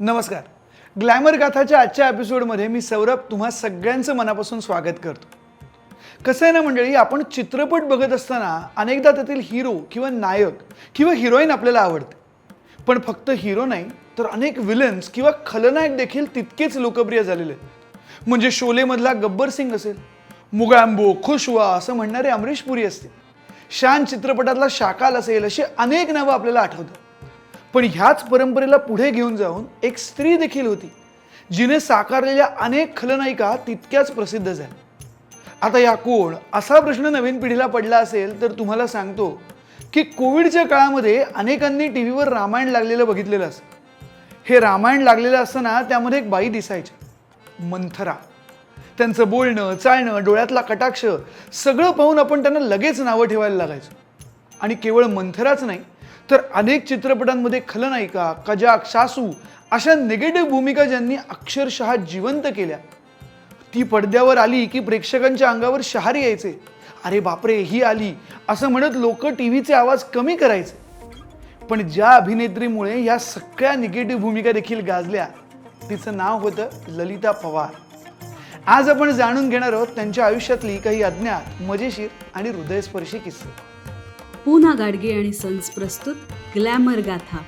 नमस्कार. ग्लॅमर गाथाच्या आजच्या एपिसोडमध्ये मी सौरभ तुम्हा सगळ्यांचं मनापासून स्वागत करतो. कसं आहे ना मंडळी आपण चित्रपट बघत असताना अनेकदा त्यातील हिरो किंवा नायक किंवा हिरोईन आपल्याला आवडते. पण फक्त हिरो नाही तर अनेक विलन्स किंवा खलनायक देखील तितकेच लोकप्रिय झालेले आहेत. म्हणजे शोलेमधला गब्बर सिंग असेल मुगांबो खुशवा असं म्हणणारे अमरीश पुरी असतील शान चित्रपटातला शाकाल असेल अशी अनेक नावं आपल्याला आठवतात. पण ह्याच परंपरेला पुढे घेऊन जाऊन एक स्त्री देखील होती जिने साकारलेल्या अनेक खलनायिका तितक्याच प्रसिद्ध झाल्या. आता या कोण? असा प्रश्न नवीन पिढीला पडला असेल तर तुम्हाला सांगतो की कोविडच्या काळामध्ये अनेकांनी टी व्हीवर रामायण लागलेलं बघितलेलं असतं. हे रामायण लागलेलं असताना त्यामध्ये एक बाई दिसायची मंथरा. त्यांचं बोलणं चालणं डोळ्यातला कटाक्ष सगळं पाहून आपण त्यांना लगेच नावं ठेवायला लागायचो. आणि केवळ मंथराच नाही तर अनेक चित्रपटांमध्ये खलनायिका कजाक सासू अशा निगेटिव्ह भूमिका ज्यांनी अक्षरशः जिवंत केल्या. ती पडद्यावर आली की प्रेक्षकांच्या अंगावर शहारी यायचे. अरे बापरे ही आली असं म्हणत लोक टी व्हीचे आवाज कमी करायचे. पण ज्या अभिनेत्रीमुळे या सगळ्या निगेटिव्ह भूमिका देखील गाजल्या तिचं नाव होतं ललिता पवार. आज आपण जाणून घेणार आहोत त्यांच्या आयुष्यातली काही अज्ञात मजेशीर आणि हृदयस्पर्शी किस्से. पूना गाडगे आणि सन्स प्रस्तुत ग्लॅमर गाथा.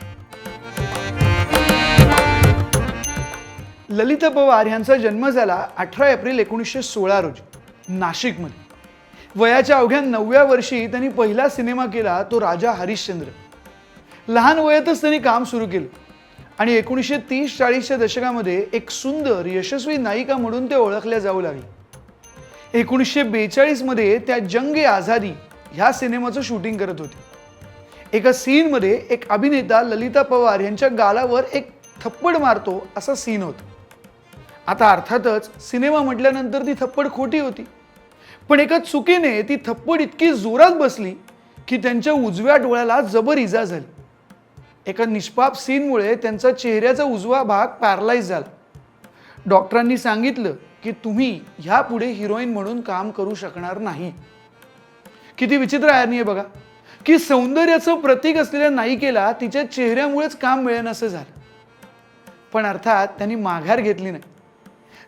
ललिता पवार यांचा जन्म झाला अठरा एप्रिल एकोणीसशे सोळा रोजी नाशिकमध्ये. वयाच्या अवघ्या नवव्या वर्षी त्यांनी पहिला सिनेमा केला तो राजा हरिश्चंद्र. लहान वयातच त्यांनी काम सुरू केलं. आणि एकोणीसशे तीस चाळीसच्या दशकामध्ये एक सुंदर यशस्वी नायिका म्हणून ते ओळखल्या जाऊ लागले. एकोणीसशे बेचाळीसमध्ये त्या जंग आझादी ह्या सिनेमाचं शूटिंग करत होते. एका सीनमध्ये एक अभिनेता ललिता पवार यांच्या गालावर एक थप्पड मारतो असा सीन होता. आता अर्थातच सिनेमा म्हटल्यानंतर ती थप्पड खोटी होती. पण एका चुकीने ती थप्पड इतकी जोरात बसली की त्यांच्या उजव्या डोळ्याला जबर इजा झाली. एका निष्पाप सीनमुळे त्यांचा चेहऱ्याचा उजवा भाग पॅरलाइज झाला. डॉक्टरांनी सांगितलं की तुम्ही ह्यापुढे हिरोईन म्हणून काम करू शकणार नाही. किती विचित्र आयर्नी आहे बघा. की सौंदर्याचं प्रतीक असलेल्या नायिकेला तिच्या चेहऱ्यामुळेच काम मिळेनासं झालं. पण अर्थात त्यांनी माघार घेतली नाही.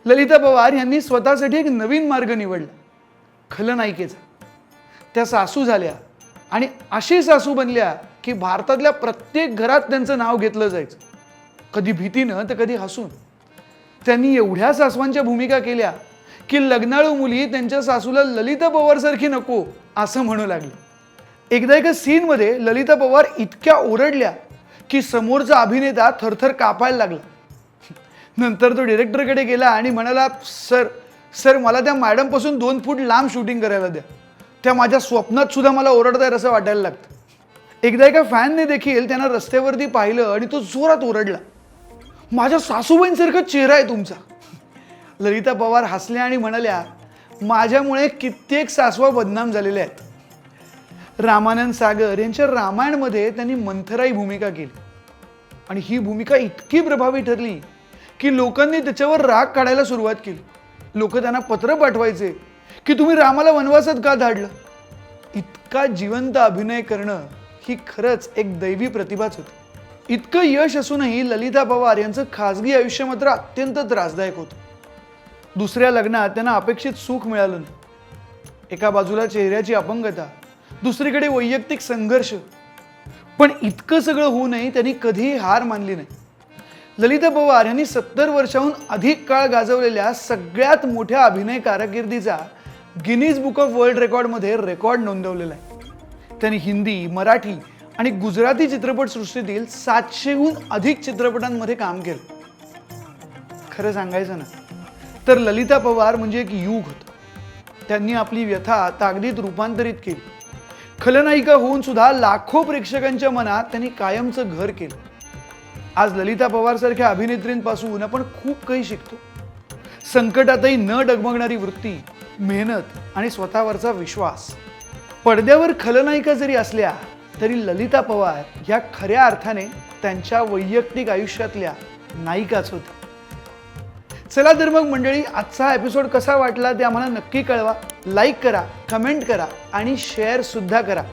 ललिता पवार यांनी स्वतःसाठी एक नवीन मार्ग निवडला. खलनायिकेचा त्या सासू झाल्या आणि अशी सासू बनल्या की भारतातल्या प्रत्येक घरात त्यांचं नाव घेतलं जायचं. कधी भीतीनं तर कधी हसून. त्यांनी एवढ्या सासवांच्या भूमिका केल्या की लग्नाळू मुली त्यांच्या सासूला ललिता पवारसारखी नको असं म्हणू लागली. एकदा एका सीनमध्ये ललिता पवार इतक्या ओरडल्या की समोरचा अभिनेता थरथर कापायला लागला. नंतर तो डिरेक्टरकडे गेला आणि म्हणाला सर सर मला त्या मॅडमपासून दोन फूट लांब शूटिंग करायला द्या. त्या माझ्या स्वप्नात सुद्धा मला ओरडतायत असं वाटायला लागतं. एकदा एका फॅनने देखील त्यांना रस्त्यावरती पाहिलं आणि तो जोरात ओरडला. माझ्या सासूबाईंसारखा चेहरा आहे तुमचा. ललिता पवार हसल्या आणि म्हणाल्या माझ्यामुळे कित्येक सासवा बदनाम झालेल्या आहेत. रामानंद सागर यांच्या रामायणमध्ये त्यांनी मंथराई भूमिका केली. आणि ही भूमिका इतकी प्रभावी ठरली की लोकांनी त्याच्यावर राग काढायला सुरुवात केली. लोक त्यांना पत्र पाठवायचे की तुम्ही रामाला वनवासात का धाडलं? इतका जिवंत अभिनय करणं ही खरंच एक दैवी प्रतिभाच होती. इतकं यश असूनही ललिता पवार यांचं खाजगी आयुष्य मात्र अत्यंत त्रासदायक होतं. दुसऱ्या लग्नात त्यांना अपेक्षित सुख मिळालं नाही. एका बाजूला चेहऱ्याची अपंगता दुसरीकडे वैयक्तिक संघर्ष. पण इतकं सगळं होऊनही त्यांनी कधीही हार मानली नाही. ललिता पवार यांनी सत्तर वर्षाहून अधिक काळ गाजवलेल्या सगळ्यात मोठ्या अभिनय कारकिर्दीचा गिनीज बुक ऑफ वर्ल्ड रेकॉर्डमध्ये रेकॉर्ड नोंदवलेला आहे. त्यांनी हिंदी मराठी आणि गुजराती चित्रपटसृष्टीतील सातशेहून अधिक चित्रपटांमध्ये काम केलं. खरं सांगायचं ना तर ललिता पवार म्हणजे एक युग होतं. त्यांनी आपली व्यथा तागदीत रूपांतरित केली. खलनायिका होऊन सुद्धा लाखो प्रेक्षकांच्या मनात त्यांनी कायमचं घर केलं. आज ललिता पवार सारख्या अभिनेत्रींपासून आपण खूप काही शिकतो. संकटातही न डगमगणारी वृत्ती मेहनत आणि स्वतःवरचा विश्वास. पडद्यावर खलनायिका जरी असल्या तरी ललिता पवार ह्या खऱ्या अर्थाने त्यांच्या वैयक्तिक आयुष्यातल्या नायिकाच होत्या. चला तर मग मंडळी आजचा एपिसोड कसा वाटला ते आम्हाला नक्की कळवा. लाईक करा कमेंट करा आणि शेअरसुद्धा करा.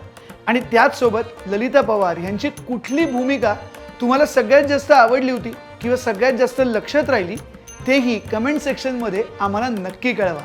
आणि त्याचसोबत ललिता पवार यांची कुठली भूमिका तुम्हाला सगळ्यात जास्त आवडली होती किंवा सगळ्यात जास्त लक्षात राहिली तेही कमेंट सेक्शनमध्ये आम्हाला नक्की कळवा.